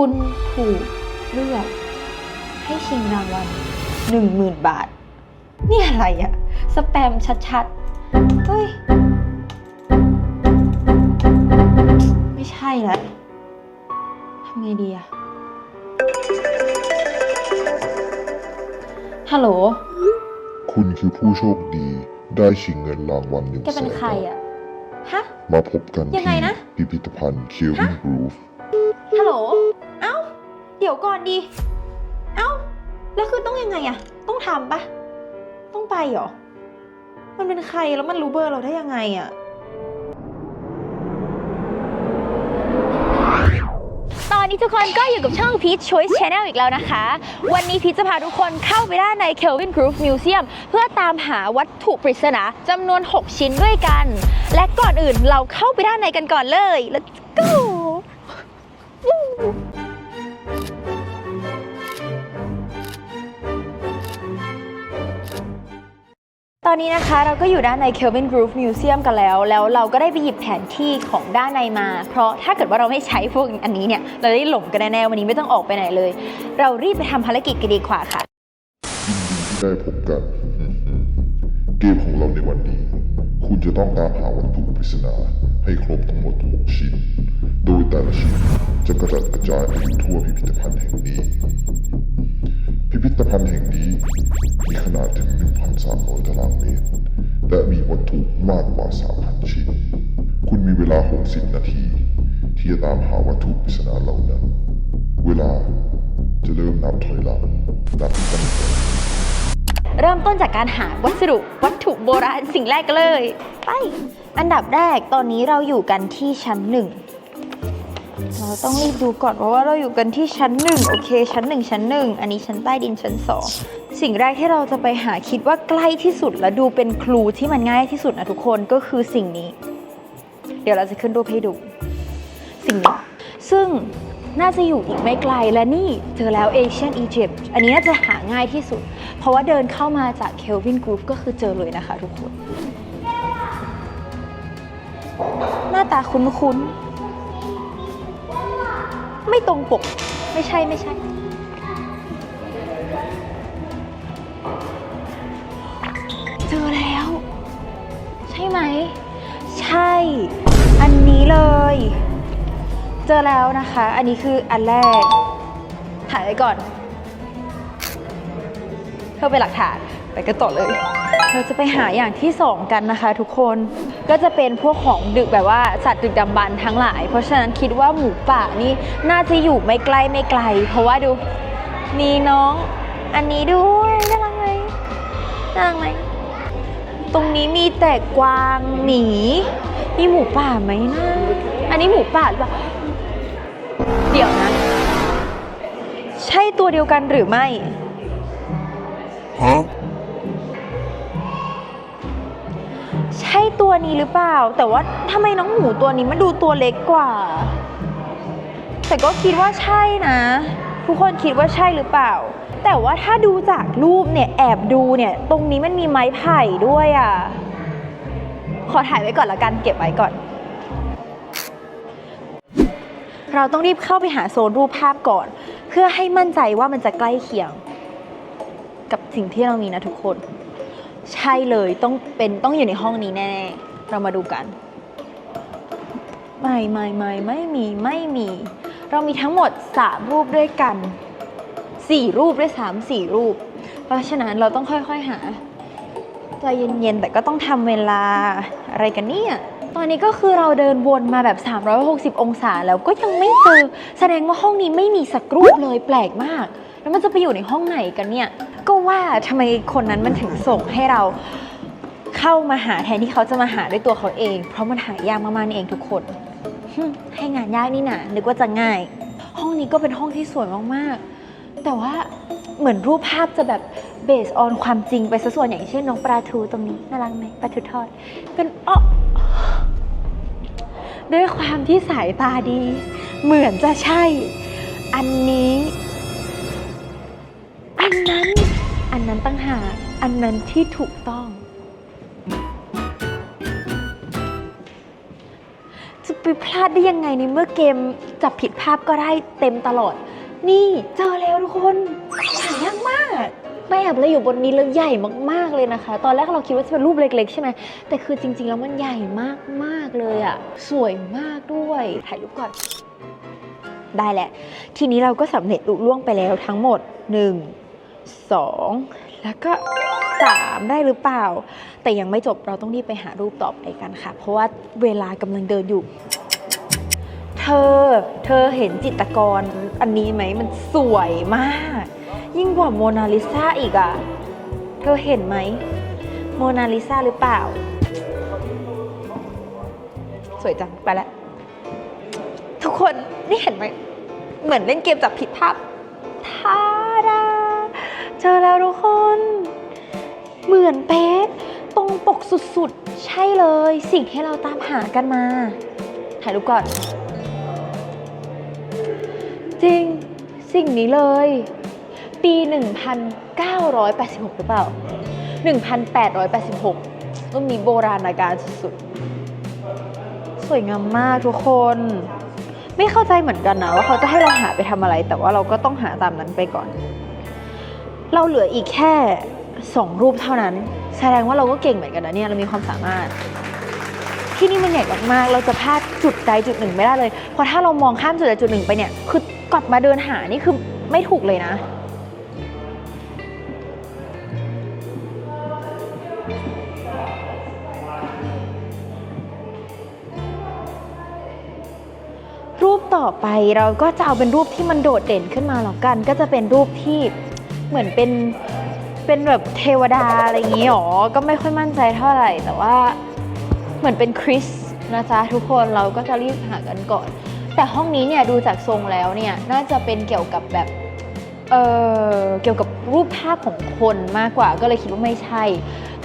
คุณถูกเลือกให้ชิงรางวัลหนึ่งหมื่นบาท นี่อะไรอะสแปมชัดๆ เฮ้ย ไม่ใช่ละทำไงดีอะฮัลโหล คุณคือผู้โชคดีได้ชิงเงินรางวัลหนึ่งแกแสเป็นนใครบาทอะฮะ มาพบกันยังไงที่นะ พิพิธภัณฑ์เคลวินกรูฟ ดี๋ยวก่อนดี เอ้า แล้วคือต้องยังไงอะต้องทำปะต้องไปเหรอ มันเป็นใครแล้วมันรู้เบอร์เราได้ยังไงอะตอนนี้ทุกคนก็อยู่กับช่อง Peach Choice Channel อีกแล้วนะคะ วันนี้พีชจะพาทุกคนเข้าไปด้านใน Kelvin Groove Museum เพื่อตามหาวัตถุปริศนาจำนวน 6 ชิ้นด้วยกัน และก่อนอื่นเราเข้าไปด้านในกันก่อนเลย let's go ตอนนี้นะคะเราก็อยู่ด้านใน Kelvin Groove Museum กันแล้ว แล้วเราก็ได้ไปหยิบแผนที่ของด้านในมา เพราะถ้าเกิดว่าเราไม่ใช้พวกอันนี้เนี่ย เราได้หลงกันแน่ๆวันนี้ไม่ต้องออกไปไหนเลย เรารีบไปทำภารกิจกันดีกว่าค่ะยินดีที่ได้พบกัน เกมของเราในวันนี้ คุณจะต้องตามหาวัตถุปริศนาให้ครบทั้งหมด 6 ชิ้น โดยแต่ละชิ้นจะกระจัดกระจายไปทั่วพิพิธภัณฑ์แห่งนี้ พิพิธภัณฑ์แห่งนี้ มีขนาดถึง 1,300 ตารางเมตร และมีวัตถุมากกว่า 3,000 ชิ้น คุณมีเวลา 60 นาที ที่จะตามหาวัตถุปริศนาเหล่านั้น เวลาจะเริ่มนับถอยหลังนับตั้งแต่เริ่มต้นจากการหาวัสดุวัตถุโบราณสิ่งแรกเลย ไป อันดับแรกตอนนี้เราอยู่กันที่ชั้นหนึ่ง เราต้องรีบดูก่อนเพราะว่าเราอยู่กันที่ชั้นหนึ่งโอเค ชั้นหนึ่งชั้นหนึ่งอันนี้ชั้นใต้ดินชั้นสองสิ่งแรกที่เราจะไปหาคิดว่าใกล้ที่สุดและดูเป็นคลูที่มันง่ายที่สุดนะทุกคนก็คือสิ่งนี้ เดี๋ยวเราจะขึ้นรูปให้ดู สิ่งนี้ ซึ่งน่าจะอยู่อีกไม่ไกลและนี่เจอแล้ว Asian Egypt อันนี้น่าจะหาง่ายที่สุด เพราะว่าเดินเข้ามาจาก Kelvin Group ก็คือเจอเลยนะคะทุกคน หน้าตาคุ้นๆ ไม่ตรงปก ไม่ใช่ไม่ใช่ เจอแล้ว ใช่ไหม ใช่ อันนี้เลย เจอแล้วนะคะ อันนี้คืออันแรก ถ่ายไว้ก่อน เพื่อเป็นหลักฐาน ไปกันต่อเลย เราจะไปหาอย่างที่สองกันนะคะทุกคน ก็จะเป็นพวกของดึกแบบว่าสัตว์ดึกดำบรรทั้งหลาย เพราะฉะนั้นคิดว่าหมูป่านี่น่าจะอยู่ไม่ใกล้ไม่ไกล เพราะว่าดูมีน้องอันนี้ด้วยน่ารักไหมน่ารักไหมตรงนี้มีแต่กวางหมีมีหมูป่าไหมนะอันนี้หมูป่าหรือเปล่าเดี๋ยวนะ ใช่ตัวเดียวกันหรือไม่ ใช่ตัวนี้หรือเปล่า แต่ว่าทำไมน้องหมูตัวนี้มันดูตัวเล็กกว่า แต่ก็คิดว่าใช่นะ ทุกคนคิดว่าใช่หรือเปล่า แต่ว่าถ้าดูจากรูปเนี่ยแอบดูเนี่ย ตรงนี้มันมีไม้ไผ่ด้วยอะ ขอถ่ายไว้ก่อนละกันเก็บไว้ก่อน เราต้องรีบเข้าไปหาโซนรูปภาพก่อน เพื่อให้มั่นใจว่ามันจะใกล้เคียง กับสิ่งที่เรามีนะทุกคน ใช่เลยต้องเป็นต้องอยู่ในห้องนี้แน่ๆเรามาดูกัน ไม่ไม่ไม่ไม่มีไม่มี เรามีทั้งหมด3รูปด้วยกัน4รูปด้วยซ้ำสี่รูป เพราะฉะนั้นเราต้องค่อยๆหาใจเย็นๆแต่ก็ต้องทำเวลาอะไรกันเนี่ยตอนนี้ก็คือเราเดินวนมาแบบ 360 องศาแล้วก็ยังไม่เจอ แสดงว่าห้องนี้ไม่มีสักรูปเลยแปลกมาก แล้วมันจะไปอยู่ในห้องไหนกันเนี่ย ก็ว่าทำไมคนนั้นมันถึงส่งให้เราเข้ามาหาแทนที่เขาจะมาหาด้วยตัวเขาเอง เพราะมันหายากมากๆนี่เองทุกคนหึให้งานยากนี่นะนึกว่าจะง่าย ห้องนี้ก็เป็นห้องที่สวยมากๆ แต่ว่าเหมือนรูปภาพจะแบบเบสออนความจริงไปซะส่วนอย่างเช่นน้องปลาทูตรงนี้น่ารักไหมปลาทูทอด เป็นอ้อ ด้วยความที่สายตาดี เหมือนจะใช่ อันนี้ นนั้น อันนั้นตั้งหากอันนั้นที่ถูกต้อง จะไปพลาดได้ยังไงในเมื่อเกมจับผิดภาพก็ได้เต็มตลอด นี่เจอแล้วทุกคนหายากมากแบบเลยอยู่บนนี้แล้วใหญ่มากๆเลยนะคะ ตอนแรกเราคิดว่าจะเป็นรูปเล็ก ๆ ใช่ไหมแต่คือจริง ๆ แล้วมันใหญ่มากๆเลยอะสวยมากด้วยถ่ายรูปก่อน ได้แหละ ทีนี้เราก็สำเร็จลุล่วงไปแล้วทั้งหมด 1 2 แล้วก็ 3 ได้หรือเปล่า แต่ยังไม่จบเราต้องรีบไปหารูปต่อไปกันค่ะ เพราะว่าเวลากำลังเดินอยู่ เธอ เธอเห็นจิตรกรอันนี้ไหมมันสวยมาก ยิ่งกว่าโมนาลิซาอีกอะเธอเห็นไหมโมนาลิซาหรือเปล่า สวยจัง ไปแล้วทุกคนนี่เห็นไหม เหมือนเล่นเกมจับผิดภาพทาไดา เจอแล้วทุกคน เหมือนเป๊ะ ตรงปกสุดๆ ใช่เลย สิ่งที่เราตามหากันมา ถ่ายรูปก่อน จริง สิ่งนี้เลย ปี 1986 หรือเปล่า 1886รุ่นนี้โบราณการสุดๆ สวยงามมากทุกคน ไม่เข้าใจเหมือนกันนะว่าเขาจะให้เราหาไปทำอะไร แต่ว่าเราก็ต้องหาตามนั้นไปก่อน เราเหลืออีกแค่สองรูปเท่านั้น แสดงว่าเราก็เก่งเหมือนกันนะเนี่ยเรามีความสามารถ ที่นี่มันใหญ่มากๆ เราจะพลาดจุดใดจุดหนึ่งไม่ได้เลย เพราะถ้าเรามองข้ามจุดใดจุดหนึ่งไปเนี่ย คือกลับมาเดินหานี่คือไม่ถูกเลยนะรูปต่อไปเราก็จะเอาเป็นรูปที่มันโดดเด่นขึ้นมาแล้วกัน ก็จะเป็นรูปที่ เหมือนเป็นเป็นแบบเทวดาอะไรอย่างงี้หรอ ก็ไม่ค่อยมั่นใจเท่าไหร่ แต่ว่าเหมือนเป็นคริสนะจ๊ะทุกคนเราก็จะรีบหากันก่อน แต่ห้องนี้เนี่ยดูจากทรงแล้วเนี่ยน่าจะเป็นเกี่ยวกับแบบเออเกี่ยวกับรูปภาพของคนมากกว่า ก็เลยคิดว่าไม่ใช่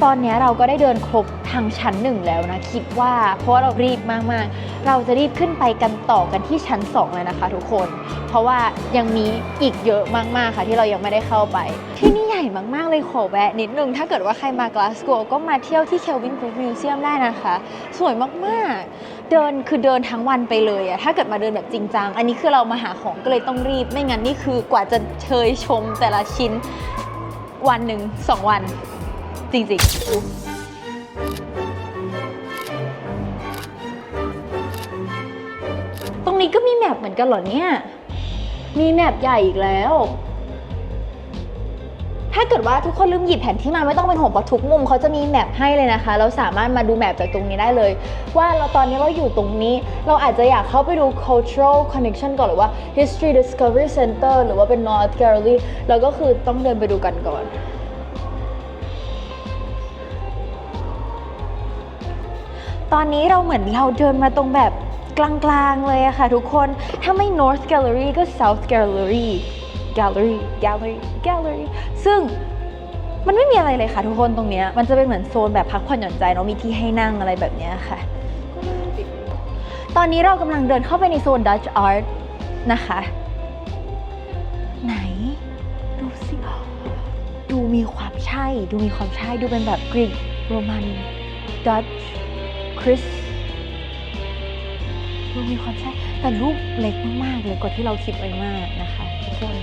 ตอนนี้เราก็ได้เดินครบทางชั้นหนึ่งแล้วนะ คิดว่าเพราะว่าเรารีบมากๆ เราจะรีบขึ้นไปกันต่อกันที่ชั้น 2 เลยนะคะทุกคน เพราะว่ายังมีอีกเยอะมากๆค่ะที่เรายังไม่ได้เข้าไป ที่นี่ใหญ่มากๆเลยขอแวะนิดนึง ถ้าเกิดว่าใครมากลาสโกก็มาเที่ยวที่ Kelvin Proof Museum ได้นะคะ สวยมากๆ เดินคือเดินทั้งวันไปเลยอะถ้าเกิดมาเดินแบบจริงจังอันนี้คือเรามาหาของก็เลยต้องรีบ ไม่งั้นนี่คือกว่าจะเชยชมแต่ละชิ้นวันหนึ่งสองวัน จริงๆ ตรงนี้ก็มีแมปเหมือนกันเหรอเนี่ย มีแมปใหญ่อีกแล้ว ถ้าเกิดว่าทุกคนลืมหยิบแผนที่มาไม่ต้องเป็นห่วงเพราะทุกมุมเขาจะมีแมปให้เลยนะคะ เราสามารถมาดูแมปจากตรงนี้ได้เลย ว่าเราตอนนี้เราอยู่ตรงนี้ เราอาจจะอยากเข้าไปดู cultural connection ก่อนหรือว่า history discovery center หรือว่าเป็น north gallery แล้วก็คือต้องเดินไปดูกันก่อน ตอนนี้เราเหมือนเราเดินมาตรงแบบกลางๆเลยอะค่ะทุกคน ถ้าไม่ North Gallery ก็ South Gallery Gallery Gallery Gallery ซึ่งมันไม่มีอะไรเลยค่ะทุกคนตรงเนี้ย มันจะเป็นเหมือนโซนแบบพักผ่อนหย่อนใจเนาะมีที่ให้นั่งอะไรแบบเนี้ยค่ะ ตอนนี้เรากำลังเดินเข้าไปในโซน Dutch Art นะคะ ไหน ดูสิ ดูมีความใช่ ดูมีความใช่ ดูเป็นแบบกรีกโรมันดัตช์ คริสดูมีความใช่แต่รูปเล็กมากๆเลยกว่าที่เราคิดไว้มากนะคะทุกคน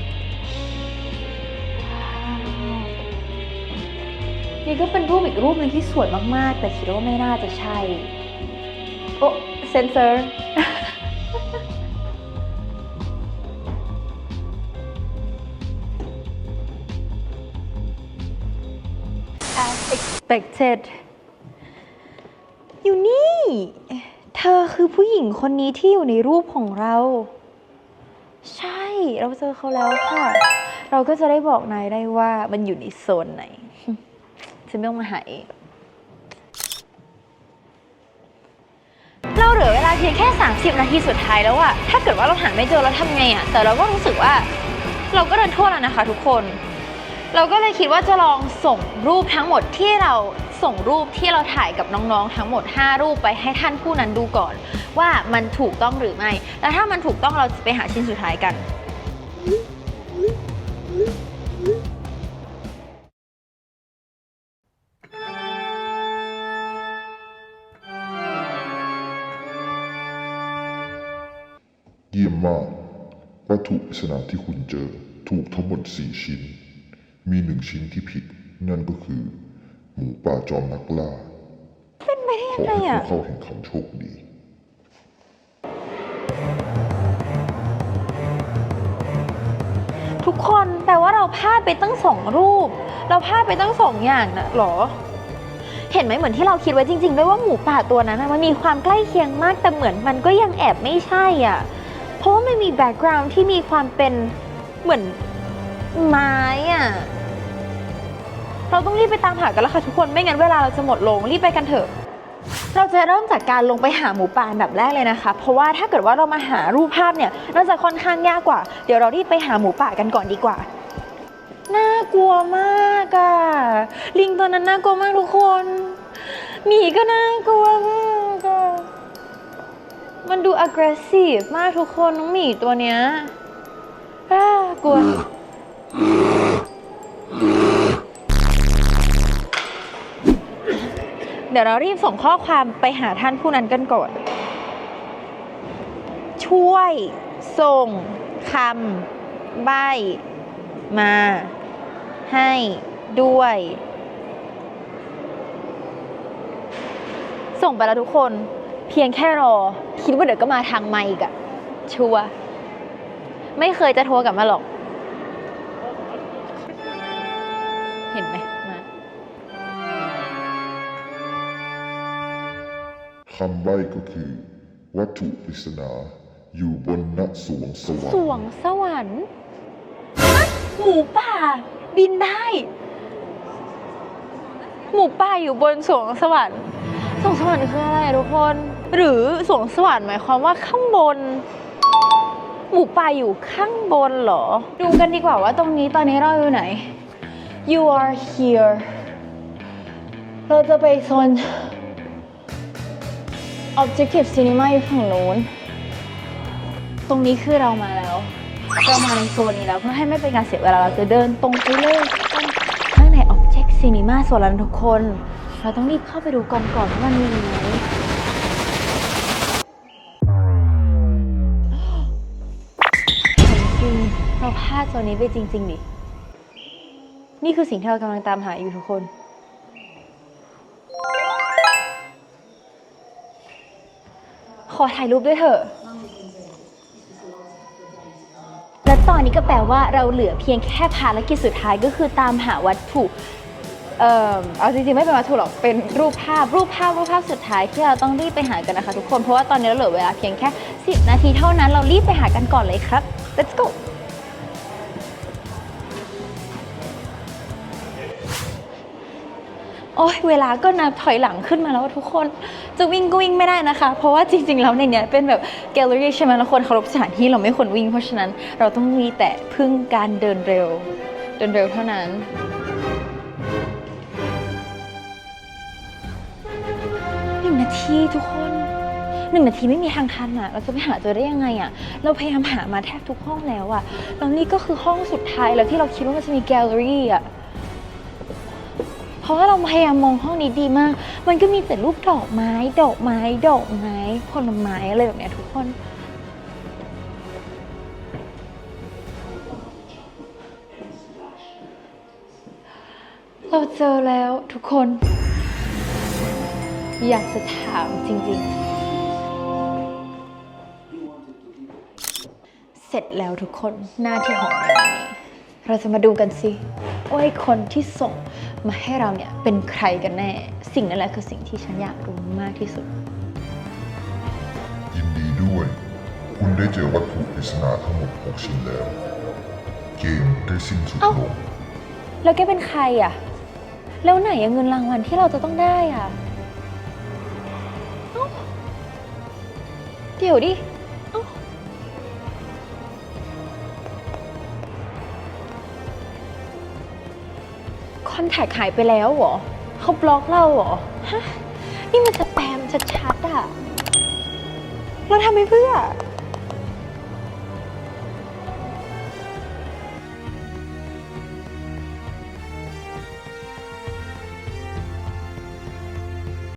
นี่ก็เป็นรูปอีกรูปหนึ่งที่สวยมากๆ แต่คิดว่าไม่น่าจะใช่ โอ้เซนเซอร์ as expected อยู่นี่ เธอคือผู้หญิงคนนี้ที่อยู่ในรูปของเรา ใช่ เราเจอเขาแล้วค่ะ เราก็จะได้บอกนายได้ว่ามันอยู่ในโซนไหน ฉันไม่ต้องมาหาเอง เราเหลือเวลาเพียงแค่ 30 นาทีสุดท้ายแล้วอะถ้าเกิดว่าเราหาไม่เจอเราทำไงอะแต่เราก็รู้สึกว่า เราก็เดินทั่วแล้วนะคะ ทุกคน เราก็เลยคิดว่าจะลองส่งรูปทั้งหมดที่เรา ส่งรูปที่เราถ่ายกับน้องๆ ทั้งหมด 5 รูปไปให้ท่านผู้นั้นดูก่อน ว่ามันถูกต้องหรือไม่ แล้วถ้ามันถูกต้องเราจะไปหาชิ้นสุดท้ายกัน เยี่ยมมาก วัตถุปริศนาที่คุณเจอถูกทั้งหมดสี่ชิ้น มีหนึ่งชิ้นที่ผิด นั่นก็คือ หมูป่าจอมนักล่าเป็นไปได้ขยัองไงให้อะผู้เข้าแข่งขันโชคดี ทุกคนแปลว่าเราพลาดไปตั้งสองรูป เราพลาดไปตั้งสองอย่างนะหรอ เห็นไหมเหมือนที่เราคิดไว้จริง ๆ ด้วยว่าหมูป่าตัวนั้นนะมันมีความใกล้เคียงมากแต่เหมือนมันก็ยังแอบไม่ใช่อะ เพราะว่ามันมีแบ็กกราวน์ที่มีความเป็นเหมือนไม้อะ เราต้องรีบไปตามหากันแล้วค่ะทุกคนไม่งั้นเวลาเราจะหมดลงรีบไปกันเถอะ เราจะเริ่มจากการลงไปหาหมูป่าอันดับแรกเลยนะคะ เพราะว่าถ้าเกิดว่าเรามาหารูปภาพเนี่ยน่าจะค่อนข้างยากกว่า เดี๋ยวเรารีบไปหาหมูป่ากันก่อนดีกว่า น่ากลัวมากอะลิงตัวนั้นน่ากลัวมากทุกคนหมีก็น่ากลัวมากอะมันดู aggressive มากทุกคนน้องหมีตัวเนี้ยอ้ากลัว ดี๋ยวเรารีบส่งข้อความไปหาท่านผู้นั้นกันก่อน ช่วยส่งคำใบมา ให้ด้วย ส่งไปแล้วทุกคน เพียงแค่รอ คิดว่าเดี๋ยวก็มาทางไมค์อีกอะชัว ไม่เคยจะโทรกลับมาหรอก คำใบ้ก็คือ วัตถุปริศนาอยู่บนณสวงสวรรสค์วงสวรรค์ฮะหมูป่า บินได้ หมูป่าอยู่บนสวงสวรรค์สวงสวรรค์คืออะไรอะทุกคน หรือสวงสวรรค์หมายความว่าข้างบน หมูป่าอยู่ข้างบนเหรอ ดูกันดีกว่าว่าตรงนี้ตอนนี้เราอยู่ไหน you are here เราจะไปโซน objective cinema อยู่ฝั่งนู้น ตรงนี้คือเรามาแล้ว เรามาในโซนนี้แล้วเพื่อให้ไม่เป็นการเสียเวลาเราจะเดินตรงไปเลยข้างใน Object Cinema ส่วนนั้นทุกคน เราต้องรีบเข้าไปดูก่อนก่อนว่ามันมีไหมจริงเราพลาดโซนนี้ไปจริง ๆ ดิ นี่คือสิ่งที่เรากำลังตามหาอยู่ทุกคน ขอถ่ายรูปด้วยเถอะ และตอนนี้ก็แปลว่าเราเหลือเพียงแค่ภารกิจสุดท้ายก็คือตามหาวัตถุเอ่อเอาจริงๆ ไม่เป็นวัตถุหรอก เป็นรูปภาพ รูปภาพ รูปภาพสุดท้ายที่เราต้องรีบไปหากันนะคะทุกคน เพราะว่าตอนนี้เราเหลือเวลาเพียงแค่ 10 นาทีเท่านั้น เรารีบไปหากันก่อนเลยครับ let's go โอ้ยเวลาก็นับถอยหลังขึ้นมาแล้วทุกคนจะวิ่งก็วิ่งไม่ได้นะคะ เพราะว่าจริงๆแล้วในเนี้ยเป็นแบบแกลเลอรี่ใช่ไหมแล้วคนเคารพสถานที่เราไม่ควรวิ่ง เพราะฉะนั้นเราต้องมีแต่พึ่งการเดินเร็ว เดินเร็วเท่านั้นหนึ่งนาทีทุกคนหนึ่งนาทีไม่มีทางทันอะ เราจะไปหาเจอได้ยังไงอะ เราพยายามหามาแทบทุกห้องแล้วอะแล้วนี่ก็คือห้องสุดท้ายแล้วที่เราคิดว่ามันจะมีแกลเลอรี่อะ เพราะว่าเราพยายามมองห้องนี้ดีมาก มันก็มีแต่รูปดอกไม้ ดอกไม้ ดอกไม้ผลไม้อะไรแบบเนี้ยทุกคน เราเจอแล้วทุกคน อยากจะถามจริง ๆ เสร็จแล้วทุกคนหน้าที่ของเราในนี้ เราจะมาดูกันสิว่าไอ้คนที่ส่งมาให้เราเนี่ยเป็นใครกันแน่ สิ่งนั้นแหละคือสิ่งที่ฉันอยากรู้มากที่สุด ยินดีด้วย คุณได้เจอวัตถุปริศนาทั้งหมด6ชิ้นแล้ว เกมได้สิ้นสุดเอ้าลง แล้วแกเป็นใครอะแล้วไหนอะเงินรางวัลที่เราจะต้องได้อะเอ้าเดี๋ยวดิ แทคหายไปแล้วเหรอเขาบล็อกเราเหรอฮะนี่มันสแปมชัดๆอะเราทำไปเพื่อ